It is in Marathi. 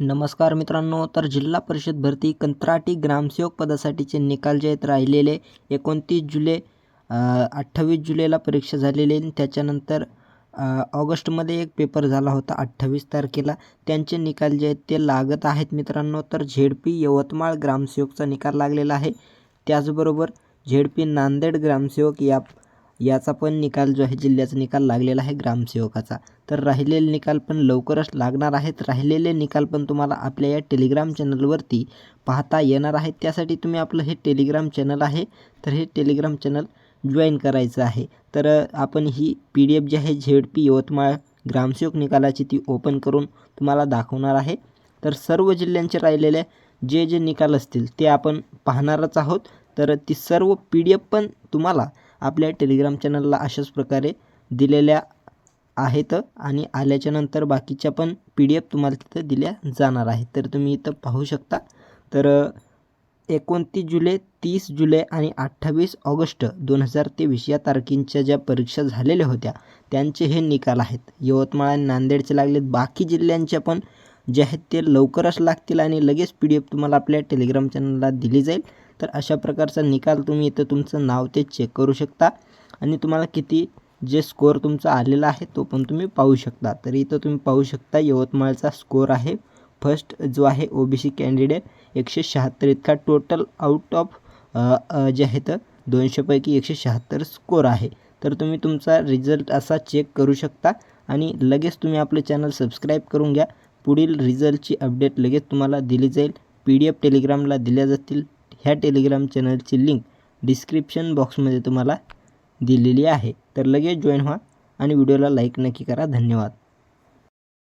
नमस्कार मित्रांनो तर जिल्हा परिषद भरती कंत्राटी ग्रामसेवक पदासाठीचे निकाल जे आहेत राहिलेले एकोणतीस जुलै अठ्ठावीस जुलैला परीक्षा झालेली आहे. त्याच्यानंतर ऑगस्टमध्ये एक पेपर झाला होता अठ्ठावीस तारखेला त्यांचे निकाल जे आहेत ते लागत आहेत मित्रांनो तर झेडपी यवतमाळ ग्रामसेवकचा निकाल लागलेला आहे त्याचबरोबर झेडपी नांदेड ग्रामसेवक या याचा पण निकाल जो आहे जिल्ह्याचा निकाल लागलेला आहे ग्रामसेवकाचा. तर राहिलेले निकाल पण लवकरच लागणार आहेत. राहिलेले निकाल पण तुम्हाला आपल्या या टेलिग्राम चॅनलवरती पाहता येणार आहेत. त्यासाठी तुम्ही आपलं हे टेलिग्राम चॅनल आहे तर हे टेलिग्राम चॅनल जॉईन करायचं आहे. तर आपण ही पी डी एफ जी आहे झेड पी यवतमाळ ग्रामसेवक निकालाची ती ओपन करून तुम्हाला दाखवणार आहे. तर सर्व जिल्ह्यांचे राहिलेले जे जे निकाल असतील ते आपण पाहणारच आहोत. तर ती सर्व पी डी एफ पण तुम्हाला आपल्या टेलिग्राम चॅनलला अशाच प्रकारे दिलेल्या आहेत आणि आल्याच्यानंतर बाकीच्या पण पी डी एफ तुम्हाला तिथं दिल्या जाणार आहेत. तर तुम्ही इथं पाहू शकता. तर एकोणतीस जुलै तीस जुलै आणि अठ्ठावीस ऑगस्ट दोन हजार तेवीस या तारखेंच्या ज्या परीक्षा झालेल्या होत्या त्यांचे हे निकाल आहेत. यवतमाळ आणि नांदेडचे लागलेत. बाकी जिल्ह्यांच्या पण जे आहेत ते लवकरच लागतील आणि लगेच पी डी एफ तुम्हाला आपल्या टेलिग्राम चॅनलला दिली जाईल. तर अशा प्रकारचा निकाल तुम्ही इथं तुमचं नाव ते चेक करू शकता. आणि तुम्हाला किती जे स्कोअर तुमचा आलेला आहे तो पण तुम्ही पाहू शकता. तर इथं तुम्ही पाहू शकता यवतमाळचा स्कोअर आहे. फर्स्ट जो आहे ओ बी सी कॅन्डिडेट एकशे शहात्तर इतका टोटल आउट ऑफ जे आहेत दोनशेपैकी एकशे शहात्तर स्कोअर आहे. तर तुम्ही तुमचा रिझल्ट असा चेक करू शकता. आणि लगेच तुम्ही आपले चॅनल सबस्क्राईब करून घ्या. पुढील रिझल्टची अपडेट लगेच तुम्हाला दिली जाईल. पी डी एफ टेलिग्रामला दिल्या जातील. ह्या टेलिग्राम चॅनलची लिंक डिस्क्रिप्शन बॉक्समध्ये तुम्हाला दिलेली आहे. तर लगेच जॉईन व्हा आणि व्हिडिओला लाईक नक्की करा. धन्यवाद.